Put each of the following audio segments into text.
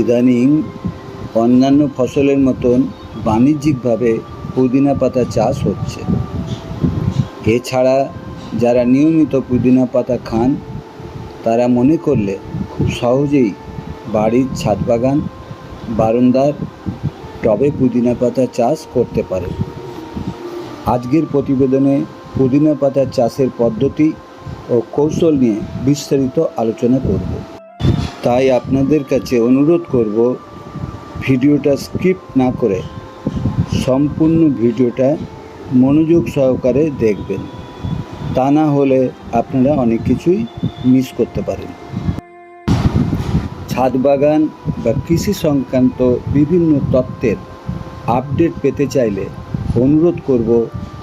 ইদানিং অন্যান্য ফসলের মতন বাণিজ্যিকভাবে পুদিনা পাতা চাষ হচ্ছে। এছাড়া যারা নিয়মিত পুদিনা পাতা খান, তারা মনে করলে খুব সহজেই বাড়ির ছাদ বাগান, বারান্দার টবে পুদিনা পাতা চাষ করতে পারে। আজকের প্রতিবেদনে পুদিনা পাতা চাষের পদ্ধতি ও কৌশল নিয়ে বিস্তারিত আলোচনা করব। তাই আপনাদের কাছে অনুরোধ করব ভিডিওটা স্কিপ না করে সম্পূর্ণ ভিডিওটা মনোযোগ সহকারে দেখবেন। তা না হলে আপনারা অনেক কিছুই মিস করতে পারেন। ছাদ বাগান বা কৃষি সংক্রান্ত বিভিন্ন তত্ত্বের আপডেট পেতে চাইলে অনুরোধ করব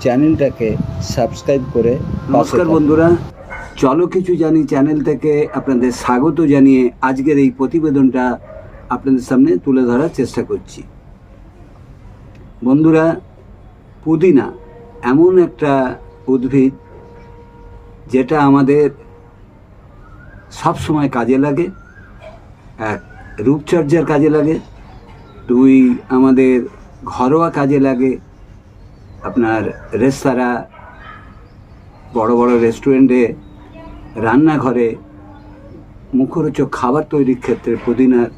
চ্যানেলটাকে সাবস্ক্রাইব করে নমস্কার বন্ধুরা। চলো কিছু জানি চ্যানেল থেকে আপনাদের স্বাগত জানিয়ে আজকের এই প্রতিবেদনটা আপনাদের সামনে তুলে ধরার চেষ্টা করছি। বন্ধুরা, পুদিনা এমন একটা উদ্ভিদ যেটা আমাদের সব সময় কাজে লাগে, এক রূপচর্যার কাজে লাগে, দুই আমাদের ঘরোয়া কাজে লাগে। আপনার রেস্তোরাঁ, বড় বড় রেস্টুরেন্টে রান্নাঘরে মুখরোচক খাবার তৈরির ক্ষেত্রে পুদিনার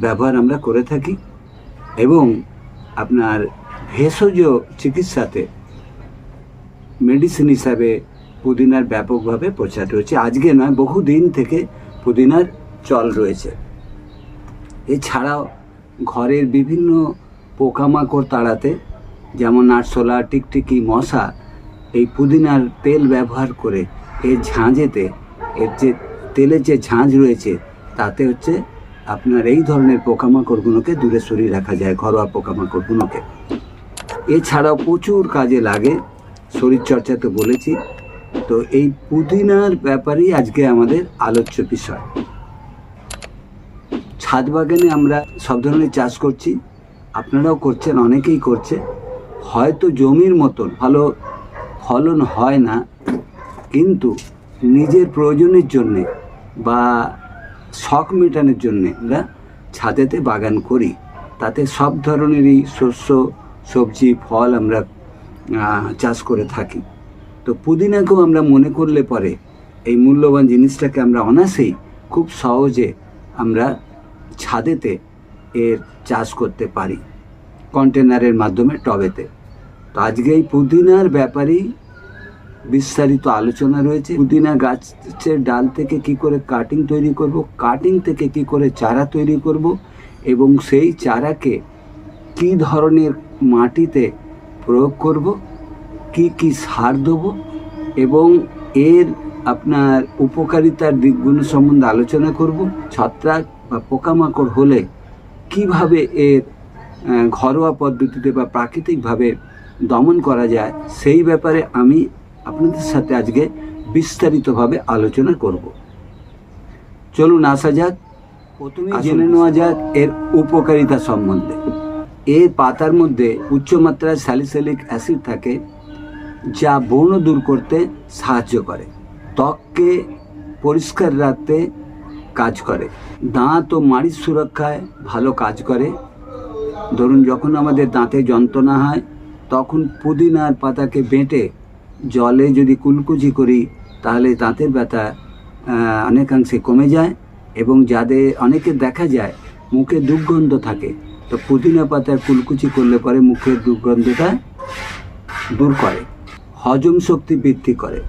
ব্যবহার আমরা করে থাকি এবং আপনার ভেষজ চিকিৎসাতে মেডিসিন হিসাবে পুদিনার ব্যাপকভাবে প্রচার রয়েছে আজকে নয়, বহু দিন থেকে পুদিনার চল রয়েছে। এছাড়াও ঘরের বিভিন্ন পোকামাকড় তাড়াতে যেমন আরশোলা টিকটিকি, মশা, এই পুদিনার তেল ব্যবহার করে এর ঝাঁঝেতে, এর যে তেলের যে ঝাঁঝ রয়েছে, তাতে হচ্ছে আপনার এই ধরনের পোকামাকড়গুলোকে দূরে সরিয়ে রাখা যায়, ঘরোয়া পোকামাকড়গুলোকে। এছাড়াও প্রচুর কাজে লাগে, শরীরচর্চা তো বলেছি। তো এই পুদিনার ব্যাপারেই আজকে আমাদের আলোচ্য বিষয়। ছাদ বাগানে আমরা সব ধরনের চাষ করছি, আপনারাও করছেন, অনেকেই করছে। হয়তো জমির মতন, ভালো ফলন হয় না কিন্তু নিজের প্রয়োজনের জন্যে বা শখ মেটানোর জন্যে আমরা ছাদেতে বাগান করি। তাতে সব ধরনেরই শস্য, সবজি, ফল আমরা চাষ করে থাকি। তো পুদিনাকেও আমরা মনে করলে পরে এই মূল্যবান জিনিসটাকে আমরা অনাসেই খুব সহজে আমরা ছাদেতে এর চাষ করতে পারি। কন্টেনারের মাধ্যমে টবেতে। তো আজকে এই পুদিনার ব্যাপারেই বিস্তারিত আলোচনা রয়েছে। পুদিনা গাছের ডাল থেকে কি করে কাটিং তৈরি করব কাটিং থেকে কি করে চারা তৈরি করব এবং সেই চারাকে কি ধরনের মাটিতে প্রয়োগ করব, কি কি সার দেবো এবং এর আপনার উপকারিতার দিকগুলো সম্বন্ধে আলোচনা করব। ছত্রাক বা পোকামাকড় হলে কীভাবে এর ঘরোয়া পদ্ধতিতে বা প্রাকৃতিকভাবে দমন করা যায়, সেই ব্যাপারে আমি আপনাদের সাথে আজকে বিস্তারিতভাবে আলোচনা করব। চলুন আসা যাক প্রথমে জেনে নেওয়া যাক এর উপকারিতা সম্বন্ধে। এর পাতার মধ্যে উচ্চমাত্রায় স্যালিসিলিক অ্যাসিড থাকে যা ব্রণ দূর করতে সাহায্য করে ত্বককে পরিষ্কার রাখতে কাজ করে দাঁত ও মাড়ির সুরক্ষায় ভালো কাজ করে। ধরুন যখন আমাদের দাঁতে যন্ত্রণা হয় তখন পুদিনার পাতাকে বেটে জলে যদি কুলকুচি করি, তাহলে দাঁতের ব্যথা অনেকাংশে কমে যায় এবং যাদের, অনেকে দেখা যায় মুখে দুর্গন্ধ থাকে। তো পুদিনা পাতার কুলকুচি করলে পরে মুখের দুর্গন্ধটা দূর করে, হজম শক্তি বৃদ্ধি করে।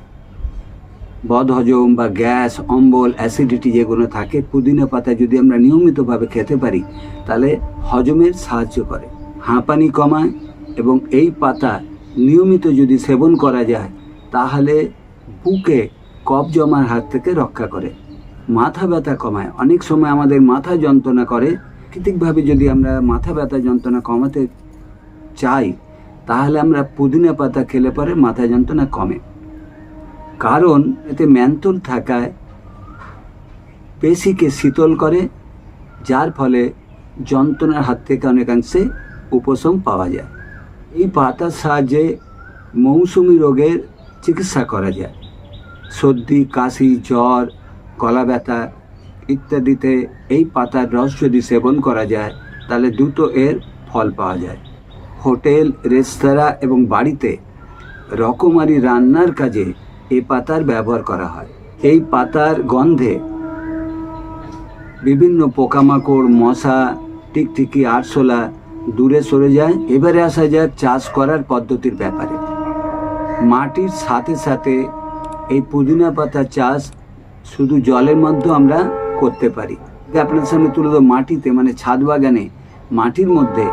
বদহজম বা গ্যাস, অম্বল, অ্যাসিডিটি যেগুলো থাকে, পুদিনা পাতা যদি আমরা নিয়মিতভাবে খেতে পারি, তাহলে হজমের সাহায্য করে। হাঁপানি কমায় এবং এই পাতা নিয়মিত যদি সেবন করা যায়, তাহলে বুকে কফ জমার হাত থেকে রক্ষা করে। মাথা ব্যথা কমায়। অনেক সময় আমাদের মাথা যন্ত্রণা করে। প্রাকৃতিকভাবে যদি আমরা মাথা ব্যথা যন্ত্রণা কমাতে চাই, তাহলে আমরা পুদিনা পাতা খেলে পরে মাথা যন্ত্রণা কমে। কারণ এতে ম্যান্থল থাকায় পেশিকে শীতল করে, যার ফলে যন্ত্রণার হাত থেকে অনেকাংশে উপশম পাওয়া যায়। এই পাতার সাহায্যে মৌসুমি রোগের চিকিৎসা করা যায়। সর্দি, কাশি, জ্বর, গলা ব্যথা ইত্যাদিতে এই পাতার রস যদি সেবন করা যায়, তাহলে দ্রুত এর ফল পাওয়া যায়। হোটেল, রেস্তোরাঁ এবং বাড়িতে রকমারি রান্নার কাজে এই পাতার ব্যবহার করা হয়। এই পাতার গন্ধে বিভিন্ন পোকামাকড়, মশা, টিকটিকি, আরশোলা দূরে সরে যায়, এবারে আসা যাক চাষ করার পদ্ধতির ব্যাপারে। মাটির সাথে সাথে এই পুদিনা পাতা চাষ শুধু জলের মধ্যে আমরা করতে পারি। আপনার সামনে তুলে দেবো মাটিতে মানে ছাদ বাগানে মাটির মধ্যে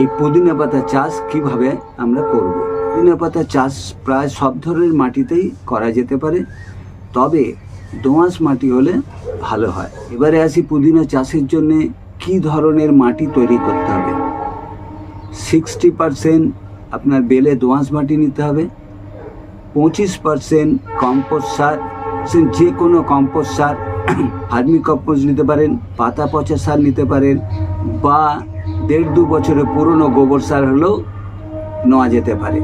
এই পুদিনা পাতা চাষ কীভাবে আমরা করব। পুদিনা পাতা চাষ প্রায় সব ধরনের মাটিতেই করা যেতে পারে, তবে দোঁয়াশ মাটি হলে ভালো হয়। এবারে আসি পুদিনা চাষের জন্যে কি ধরনের মাটি তৈরি করতে হবে? সিক্সটি পারসেন্ট আপনার বেলে দোঁয়াশ মাটি নিতে হবে। পঁচিশ পারসেন্ট কম্পোস্ট সার যে কোনো কম্পোস্ট সার হার্মি কম্পোস্ট নিতে পারেন, পাতা পচা সার নিতে পারেন, বা দেড় দু বছরের পুরনো গোবর সার হলেও নেওয়া যেতে পারে।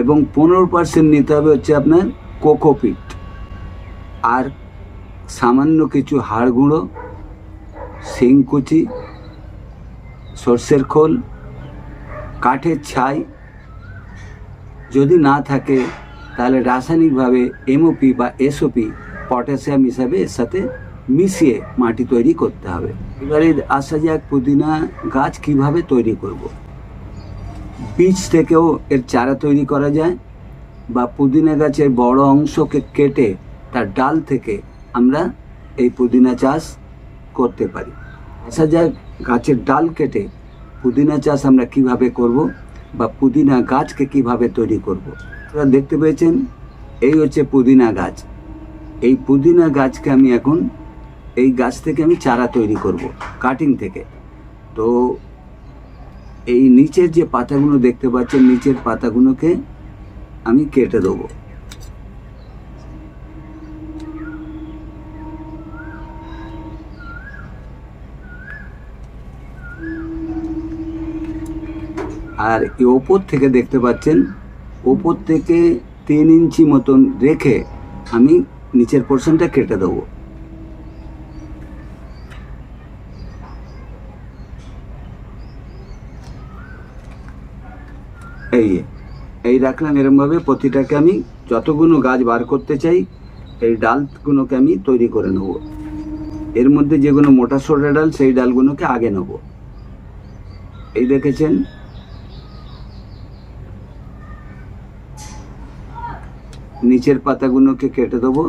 এবং পনেরো পার্সেন্ট নিতে হবে হচ্ছে আপনার কোকোপিট আর সামান্য কিছু হাড় গুঁড়ো শিংকুচি সর্ষের খোল কাঠের ছাই যদি না থাকে, তাহলে রাসায়নিকভাবে এমওপি বা এসওপি পটাশিয়াম হিসাবে এর সাথে মিশিয়ে মাটি তৈরি করতে হবে এবারে আসা যাক পুদিনা গাছ কীভাবে তৈরি করব। বীজ থেকেও এর চারা তৈরি করা যায় বা পুদিনা গাছের বড় অংশকে কেটে তার ডাল থেকে আমরা এই পুদিনা চাষ করতে পারি আসা যাক গাছের ডাল কেটে পুদিনা চাষ আমরা কীভাবে করব বা পুদিনা গাছকে কীভাবে তৈরি করব। আপনারা দেখতে পেয়েছেন, এই হচ্ছে পুদিনা গাছ। এই পুদিনা গাছকে আমি এখন, এই গাছ থেকে আমি চারা তৈরি করব, কাটিং থেকে। তো এই নিচের যে পাতাগুলো দেখতে পাচ্ছেন, নিচের পাতাগুলোকে আমি কেটে দেবো। আর ওপর থেকে দেখতে পাচ্ছেন, ওপর থেকে তিন ইঞ্চি মতন রেখে আমি নিচের পোর্শনটা কেটে দেবো। এই এই রাখলাম এরমভাবে প্রতিটাকে আমি যতগুলো গাছ বার করতে চাই, এই ডালগুলোকে আমি তৈরি করে নেব। এর মধ্যে যেগুলো মোটা সোটা ডাল, সেই ডালগুলোকে আগে নেব। এই দেখেছেন নিচের পাতাগুলোকে কেটে দেবো।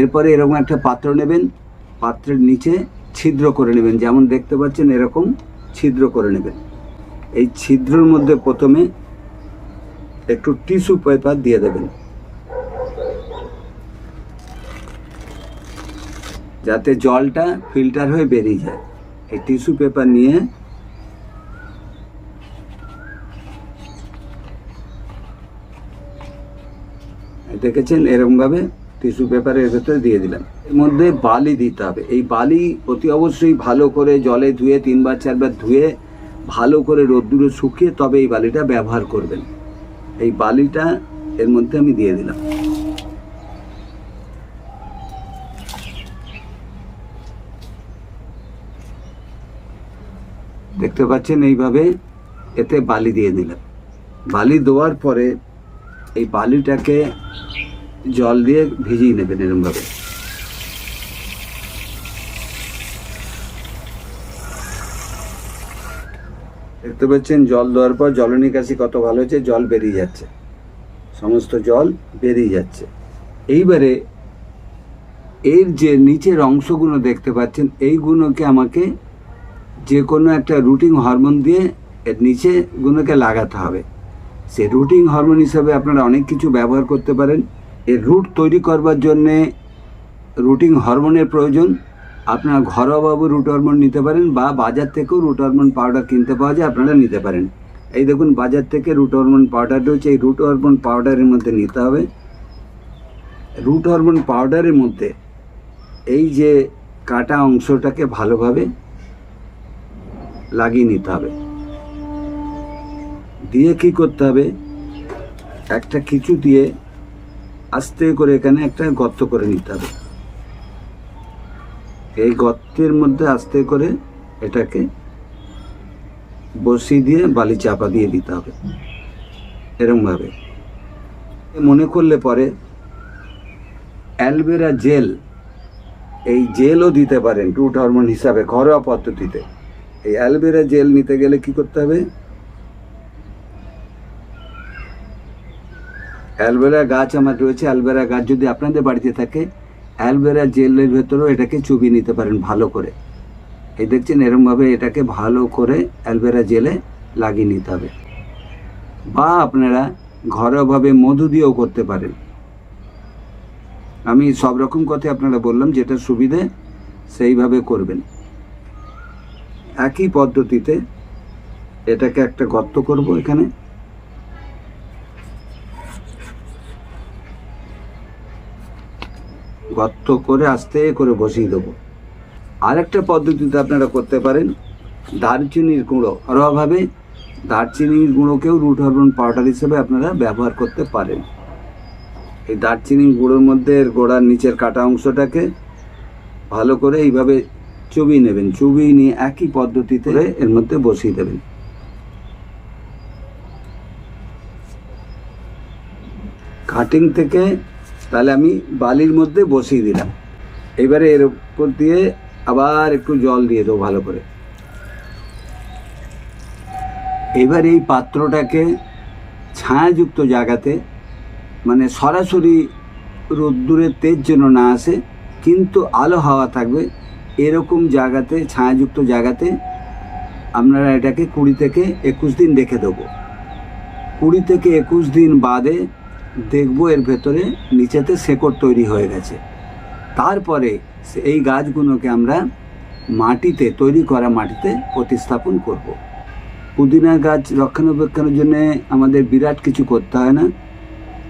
এরপরে এরকম একটা পাত্র নেবেন, পাত্রের নিচে ছিদ্র করে নেবেন। যেমন দেখতে পাচ্ছেন, এরকম ছিদ্র করে নেবেন। এই ছিদ্রর মধ্যে প্রথমে একটু টিস্যু পেপার দিয়ে দেবেন। যাতে জলটা ফিল্টার হয়ে বেরিয়ে যায়। এই টিস্যু পেপার নিয়ে দেখেছেন, এরকমভাবে টিস্যু পেপারের ভেতরে দিয়ে দিলাম। এর মধ্যে বালি দিতে হবে। এই বালি অতি অবশ্যই ভালো করে জলে ধুয়ে, তিনবার, চারবার ধুয়ে ভালো করে রোদ্দুরে শুকিয়ে তবে এই বালিটা ব্যবহার করবেন। এই বালিটা এর মধ্যে আমি দিয়ে দিলাম। দেখতে পাচ্ছেন এইভাবে এতে বালি দিয়ে দিলাম বালি দেওয়ার পরে এই বালিটাকে জল দিয়ে ভিজিয়ে নেবেন এরমভাবে। দেখতে পাচ্ছেন জল দেওয়ার পর জল নিকাশি কত ভালো হয়েছে, জল বেরিয়ে যাচ্ছে। সমস্ত জল বেরিয়ে যাচ্ছে। এইবারে এর যে নিচের অংশগুলো দেখতে পাচ্ছেন, এইগুলোকে আমাকে যে কোনো একটা রুটিং হরমোন দিয়ে এর নিচে গুলোকে লাগাতে হবে। সে রুটিং হরমোন হিসাবে আপনারা অনেক কিছু ব্যবহার করতে পারেন। এর রুট তৈরি করবার জন্যে রুটিং হরমোনের প্রয়োজন। আপনারা ঘরোয়াভাবে রুট হরমোন নিতে পারেন বা বাজার থেকেও রুট হরমোন পাউডার কিনতে পাওয়া যায়, আপনারা নিতে পারেন। এই দেখুন, বাজার থেকে রুট হরমোন পাউডার রয়েছে, এই রুট হরমোন পাউডারের মধ্যে নিতে হবে। রুট হরমোন পাউডারের মধ্যে এই যে কাটা অংশটাকে ভালোভাবে লাগিয়ে নিতে হবে। দিয়ে কি করতে হবে? একটা কিছু দিয়ে আস্তে করে এখানে একটা গর্ত করে নিতে হবে। এই গর্তের মধ্যে আস্তে করে এটাকে বসিয়ে দিয়ে বালি চাপা দিয়ে দিতে হবে, এরমভাবে। মনে করলে পরে অ্যালবেরা জেল, এই জেলও দিতে পারেন রুট হরমোন হিসাবে ঘরোয়া পদ্ধতিতে। এই অ্যালবেরা জেল নিতে গেলে কি করতে হবে? অ্যালবেরা গাছ আমার রয়েছে অ্যালবেরা গাছ যদি আপনাদের বাড়িতে থাকে অ্যালবেরা জেলের ভেতরেও এটাকে চুবিয়ে নিতে পারেন ভালো করে। এই দেখছেন, এরমভাবে এটাকে ভালো করে অ্যালবেরা জেলে লাগিয়ে নিতে হবে। বা আপনারা ঘরোয়াভাবে মধু দিয়েও করতে পারেন। আমি সব রকম কথা আপনারা বললাম, যেটা সুবিধে সেইভাবে করবেন। একই পদ্ধতিতে এটাকে একটা গর্ত করব এখানে। গর্ত করে আস্তে করে বসিয়ে দেবো। আরেকটা পদ্ধতিতে আপনারা করতে পারেন দারচিনির গুঁড়ো। ঘরোয়াভাবে দারচিনির গুঁড়োকেও রুট হরমোন পাউডার হিসেবে আপনারা ব্যবহার করতে পারেন। এই দারচিনি গুঁড়োর মধ্যে গোড়ার নিচের কাটা অংশটাকে ভালো করে এইভাবে চুবিয়ে নেবেন চুবিয়ে নিয়ে একই পদ্ধতিতে এর মধ্যে বসিয়ে দেবেন। কাটিং থেকে তাহলে আমি বালির মধ্যে বসিয়ে দিলাম। এবারে এর উপর দিয়ে আবার একটু জল দিয়ে দেবো ভালো করে। এবার এই পাত্রটাকে ছায়াযুক্ত জায়গাতে মানে সরাসরি রোদ্দুরের তেজ যেন না আসে কিন্তু আলো হাওয়া থাকবে এরকম জায়গাতে, ছায়াযুক্ত জায়গাতে আপনারা এটাকে কুড়ি থেকে একুশ দিন রেখে দেবো। কুড়ি থেকে একুশ দিন বাদে দেখব এর ভেতরে নিচেতে শেকড় তৈরি হয়ে গেছে। তারপরে এই গাছগুলোকে আমরা মাটিতে, তৈরি করা মাটিতে প্রতিস্থাপন করব। পুদিনা গাছ রক্ষণাবেক্ষণের জন্য আমাদের বিরাট কিছু করতে হয় না।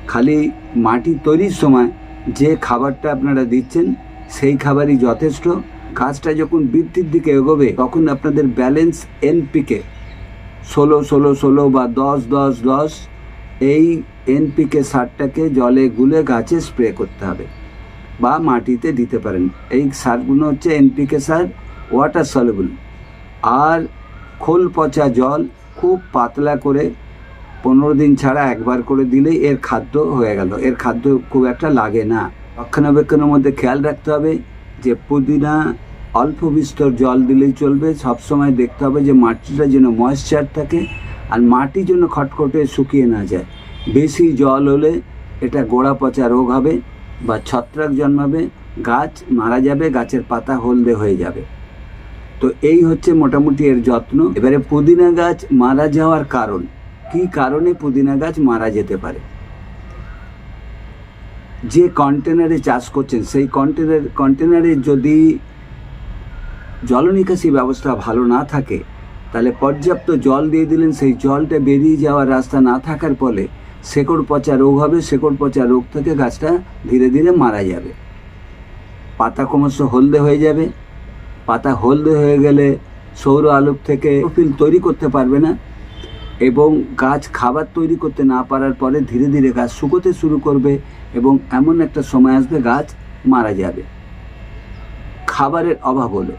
খালি মাটি তৈরির সময় যে খাবারটা আপনারা দিচ্ছেন, সেই খাবারই যথেষ্ট। গাছটা যখন বৃদ্ধির দিকে এগোবে, তখন আপনাদের ব্যালেন্স এনপিকে ষোলো ষোলো ষোলো বা দশ দশ দশ, এই এনপিকে সারটাকে জলে গুলে গাছে স্প্রে করতে হবে বা মাটিতে দিতে পারেন। এই সারগুলো হচ্ছে এনপিকে সার ওয়াটার সলেবল আর খোল পচা জল খুব পাতলা করে পনেরো দিন ছাড়া একবার করে দিলেই এর খাদ্য হয়ে গেল। এর খাদ্য খুব একটা লাগে না। রক্ষণাবেক্ষণের মধ্যে খেয়াল রাখতে হবে। যে পুদিনা অল্প বিস্তর জল দিলেই চলবে। সবসময় দেখতে হবে যে মাটিটা যেন ময়েশ্চার থাকে আর মাটি যেন খটখটে শুকিয়ে না যায়। বেশি জল হলে এটা গোড়া পচা রোগ হবে বা ছত্রাক জন্মাবে, গাছ মারা যাবে, গাছের পাতা হলদে হয়ে যাবে। তো এই হচ্ছে মোটামুটি এর যত্ন। এবারে পুদিনা গাছ মারা যাওয়ার কারণ। কি কারণে পুদিনা গাছ মারা যেতে পারে? যে কন্টেনারে চাষ করছেন, সেই কন্টেনার কন্টেনারে যদি জলনিকাশি ব্যবস্থা ভালো না থাকে, তাহলে পর্যাপ্ত জল দিয়ে দিলেন, সেই জলটা বেরিয়ে যাওয়ার রাস্তা না থাকার ফলে শেকড় পচা রোগ হবে, শেকড় পচা রোগ থেকে গাছটা ধীরে ধীরে মারা যাবে। পাতা ক্রমশ হলদে হয়ে যাবে। পাতা হলদে হয়ে গেলে সৌর আলোক থেকে ফিল তৈরি করতে পারবে না। এবং গাছ খাবার তৈরি করতে না পারার পরে ধীরে ধীরে গাছ শুকোতে শুরু করবে এবং এমন একটা সময় আসবে গাছ মারা যাবে। খাবারের অভাব হলো।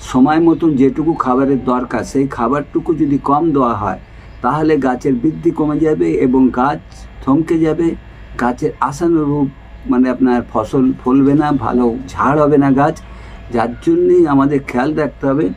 সময় মতন যেটুকু খাবারের দরকার, সেই খাবারটুকু যদি কম দেওয়া হয়, তাহলে গাছের বৃদ্ধি কমে যাবে এবং গাছ থমকে যাবে। গাছের আশানুরূপ মানে আপনার ফসল ফলবে না, ভালো ঝাড় হবে না গাছ। যার জন্যেই আমাদের খেয়াল রাখতে হবে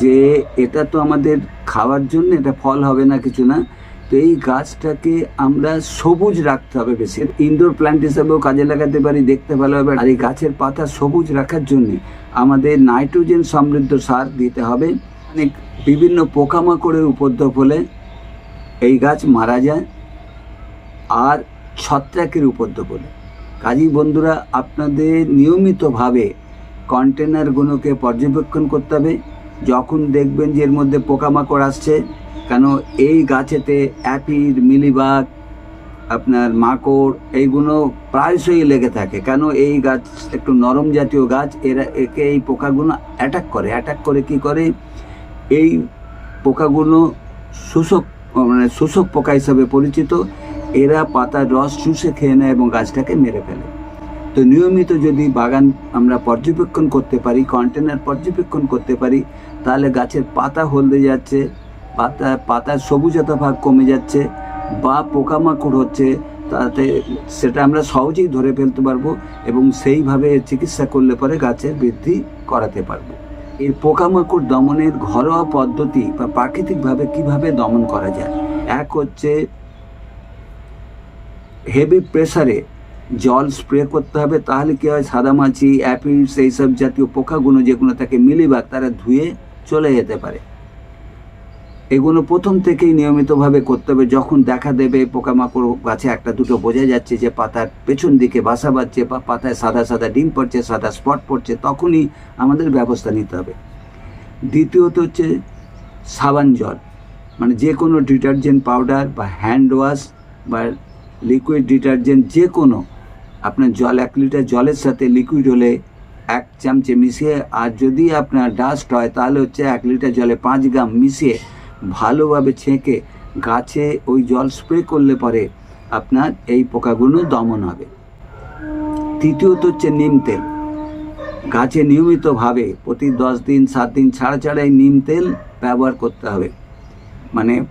যে এটা তো আমাদের খাওয়ার জন্য, এটা ফল হবে না, কিছু না। তো এই গাছটাকে আমরা সবুজ রাখতে হবে বেশি। ইনডোর প্ল্যান্ট হিসাবেও কাজে লাগাতে পারি, দেখতে ভালো হবে। আর এই গাছের পাতা সবুজ রাখার জন্য আমাদের নাইট্রোজেন সমৃদ্ধ সার দিতে হবে। অনেক বিভিন্ন পোকামাকড়ের উপদ্রব হলে এই গাছ মারা যায়। আর ছত্রাকের উপদ্রব হলে। কাজী বন্ধুরা, আপনাদের নিয়মিতভাবে কন্টেনারগুলোকে পর্যবেক্ষণ করতে হবে। যখন দেখবেন যে এর মধ্যে পোকামাকড় আসছে, কেন এই গাছেতে অ্যাপিড, মিলিবাগ, আপনার মাকড়, এইগুলো প্রায়শই লেগে থাকে। কেন এই গাছ একটু নরম জাতীয় গাছ, এরা একে এই পোকাগুলো অ্যাটাক করে। অ্যাটাক করে কি করে? এই পোকাগুলো শোষক মানে শোষক পোকা হিসাবে পরিচিত, এরা পাতার রস চুষে খেয়ে নেয় এবং গাছটাকে মেরে ফেলে। তো নিয়মিত যদি বাগান আমরা পর্যবেক্ষণ করতে পারি কন্টেনার পর্যবেক্ষণ করতে পারি তাহলে গাছের পাতা হলদে যাচ্ছে, পাতা, পাতার সবুজতা ভাগ কমে যাচ্ছে, বা পোকামাকড় হচ্ছে, তাতে সেটা আমরা সহজেই ধরে ফেলতে পারব এবং সেইভাবে চিকিৎসা করলে পরে গাছের বৃদ্ধি করাতে পারব। এর পোকামাকড় দমনের ঘরোয়া পদ্ধতি বা প্রাকৃতিকভাবে কীভাবে দমন করা যায়? এক হচ্ছে হেভি প্রেসারে জল স্প্রে করতে হবে, তাহলে কী হয়? সাদামাছি অ্যাপিডস এইসব জাতীয় পোকাগুলো যেগুলো থাকে মিলিবাগ তারা ধুয়ে চলে যেতে পারে। এগুলো প্রথম থেকেই নিয়মিতভাবে করতে হবে। যখন দেখা দেবে পোকামাকড় গাছে একটা দুটো বোঝা যাচ্ছে যে পাতার পেছন দিকে বাসা বাঁধছে বা পাতায় সাদা সাদা ডিম পড়ছে, সাদা স্পট পড়ছে, তখনই আমাদের ব্যবস্থা নিতে হবে। দ্বিতীয়ত হচ্ছে সাবান জল মানে যে কোনো ডিটারজেন্ট পাউডার বা হ্যান্ড ওয়াশ বা লিকুইড ডিটারজেন্ট যে কোনো, আপনার জল এক লিটার জলের সাথে লিকুইড হলে এক চামচে মিশিয়ে, আর যদি আপনার ডাস্ট হয়, তাহলে হচ্ছে এক লিটার জলে পাঁচ গ্রাম মিশিয়ে ভালোভাবে ছেঁকে গাছে ওই জল স্প্রে করলে পরে আপনার এই পোকাগুলো দমন হবে। তৃতীয়ত হচ্ছে নিম তেল। গাছে নিয়মিতভাবে প্রতি দশ দিন, সাত দিন ছাড়া ছাড়াই নিম তেল ব্যবহার করতে হবে। মানে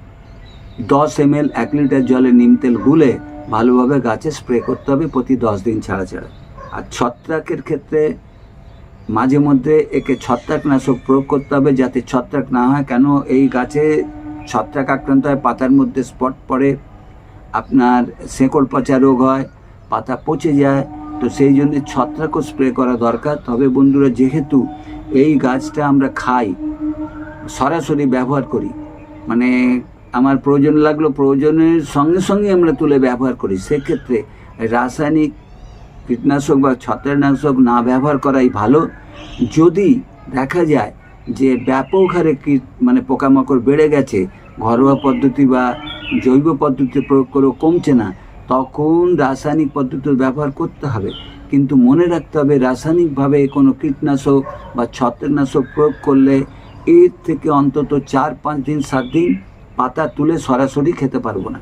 দশ এম এল এক লিটার জলে নিম তেল গুলে ভালোভাবে গাছে স্প্রে করতে হবে প্রতি দশ দিন ছাড়া ছাড়া। আর ছত্রাকের ক্ষেত্রে মাঝে মধ্যে একে ছত্রাকনাশক প্রয়োগ করতে হবে যাতে ছত্রাক না হয়। কেন? এই গাছে ছত্রাক আক্রান্ত হয়, পাতার মধ্যে স্পট পড়ে, আপনার শেকড় পচা রোগ হয়, পাতা পচে যায়। তো সেই জন্য ছত্রাকও স্প্রে করা দরকার। তবে বন্ধুরা, যেহেতু এই গাছটা আমরা খাই, সরাসরি ব্যবহার করি মানে আমার প্রয়োজন লাগল, প্রয়োজনের সঙ্গে সঙ্গে আমরা তুলে ব্যবহার করি, সেক্ষেত্রে রাসায়নিক কীটনাশক বা ছত্রাকনাশক না ব্যবহার করাই ভালো। যদি দেখা যায় যে ব্যাপক হারে কীট মানে পোকামাকড় বেড়ে গেছে, ঘরোয়া পদ্ধতি বা জৈব পদ্ধতি প্রয়োগ করেও কমছে না, তখন রাসায়নিক পদ্ধতি ব্যবহার করতে হবে। কিন্তু মনে রাখতে হবে রাসায়নিকভাবে কোনো কীটনাশক বা ছত্রাকনাশক প্রয়োগ করলে এর থেকে অন্তত চার পাঁচ দিন, সাত দিন পাতা তুলে সরাসরি খেতে পারব না।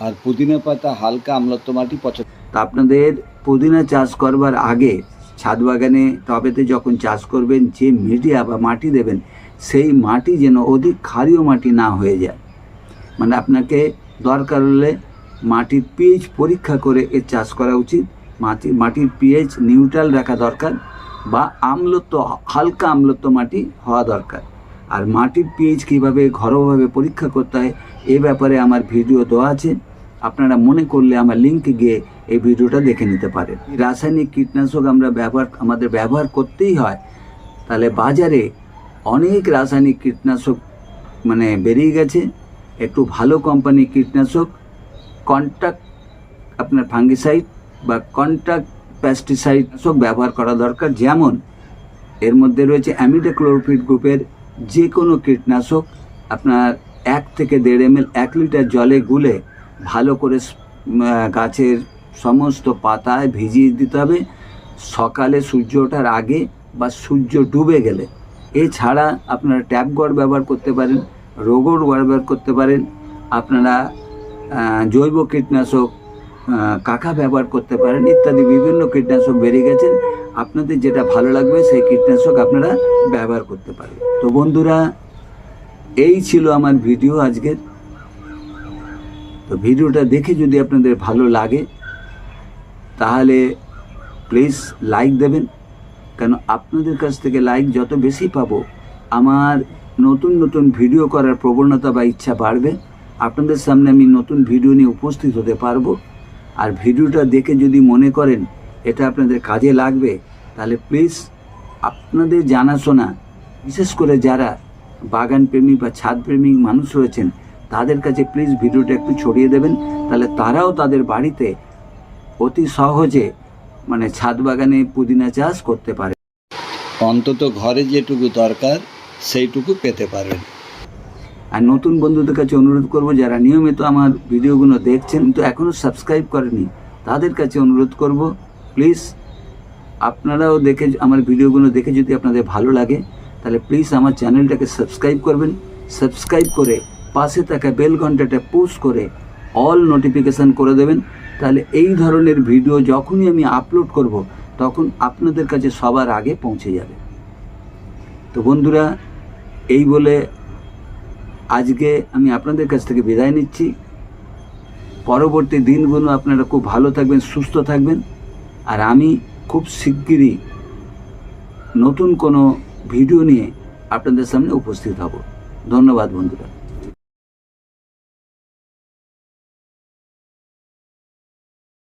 আর পুদিনা পাতা হালকা আমলত্ব মাটি পছন্দ তা আপনাদের পুদিনা চাষ করবার আগে ছাদ বাগানে টবেতে যখন চাষ করবেন, যে মিডিয়া বা মাটি দেবেন, সেই মাটি যেন অধিক ক্ষারীয় মাটি না হয়ে যায়। মানে আপনাকে দরকার হলে মাটির পিএইচ পরীক্ষা করে এর চাষ করা উচিত। মাটি, মাটির পিএইচ নিউট্রাল রাখা দরকার বা আমলত্ব হালকা আমলত্ব মাটি হওয়া দরকার। আর মাটির পিএইচ কীভাবে ঘরোয়াভাবে পরীক্ষা করতে হয়, এ ব্যাপারে আমার ভিডিও দেওয়া আছে। আপনারা মনে করলে আমার লিঙ্কে গিয়ে এই ভিডিওটা দেখে নিতে পারেন। রাসায়নিক কীটনাশক আমরা ব্যবহার, আমাদের ব্যবহার করতেই হয়। তাহলে বাজারে অনেক রাসায়নিক কীটনাশক মানে বেরিয়ে গেছে। একটু ভালো কোম্পানির কীটনাশক কন্ট্যাক্ট আপনার ফাঙ্গিসাইড বা কন্ট্যাক্ট প্যাস্টিসাইড সব ব্যবহার করা দরকার। যেমন, এর মধ্যে রয়েছে অ্যামিডাক্লোরোফিড গ্রুপের যে কোনো কীটনাশক। আপনার এক থেকে দেড় এম এক লিটার জলে গুলে ভালো করে গাছের সমস্ত পাতায় ভিজিয়ে দিতে হবে। সকালে সূর্য ওঠার আগে বা সূর্য ডুবে গেলে। এছাড়া আপনারা ট্যাপ গড় ব্যবহার করতে পারেন রোগড় ব্যবহার করতে পারেন, আপনারা জৈব কীটনাশক কাকা ব্যবহার করতে পারেন ইত্যাদি বিভিন্ন কীটনাশক বেরিয়ে গেছেন আপনাদের যেটা ভালো লাগবে সেই কীটনাশক আপনারা ব্যবহার করতে পারেন। তো বন্ধুরা, এই ছিল আমার ভিডিও আজকের। তো ভিডিওটা দেখে যদি আপনাদের ভালো লাগে তাহলে প্লিজ লাইক দেবেন। কেন আপনাদের কাছ থেকে লাইক যত বেশি পাবো, আমার নতুন নতুন ভিডিও করার প্রবণতা বা ইচ্ছা বাড়বে। আপনাদের সামনে আমি নতুন ভিডিও নিয়ে উপস্থিত হতে পারব। আর ভিডিওটা দেখে যদি মনে করেন এটা আপনাদের কাজে লাগবে, তাহলে প্লিজ আপনাদের জানাশোনা, বিশেষ করে যারা বাগান প্রেমী বা ছাদ প্রেমিক মানুষ রয়েছেন, তাদের কাছে প্লিজ ভিডিওটা একটু ছড়িয়ে দেবেন। তাহলে তারাও তাদের বাড়িতে অতি সহজে মানে ছাদ বাগানে পুদিনা চাষ করতে পারে। অন্তত ঘরে যেটুকু দরকার সেইটুকু পেতে পারবেন। আর নতুন বন্ধুদের কাছে অনুরোধ করব যারা নিয়মিত আমার ভিডিওগুলো দেখছেন কিন্তু এখনও সাবস্ক্রাইব করেনি তাদের কাছে অনুরোধ করব প্লিজ আপনারাও দেখে আমার ভিডিওগুলো দেখে যদি আপনাদের ভালো লাগে তাহলে প্লিজ আমার চ্যানেলটাকে সাবস্ক্রাইব করবেন। সাবস্ক্রাইব করে পাশে থাকা বেল ঘন্টাটা পুশ করে অল নোটিফিকেশান করে দেবেন। তাহলে এই ধরনের ভিডিও যখনই আমি আপলোড করব, তখন আপনাদের কাছে সবার আগে পৌঁছে যাবে। তো বন্ধুরা, এই বলে আজকে আমি আপনাদের কাছ থেকে বিদায় নিচ্ছি। পরবর্তী দিনগুলো আপনারা খুব ভালো থাকবেন, সুস্থ থাকবেন। আর আমি খুব শিগগিরই নতুন কোনো ভিডিও নিয়ে আপনাদের সামনে উপস্থিত হব। ধন্যবাদ বন্ধুরা।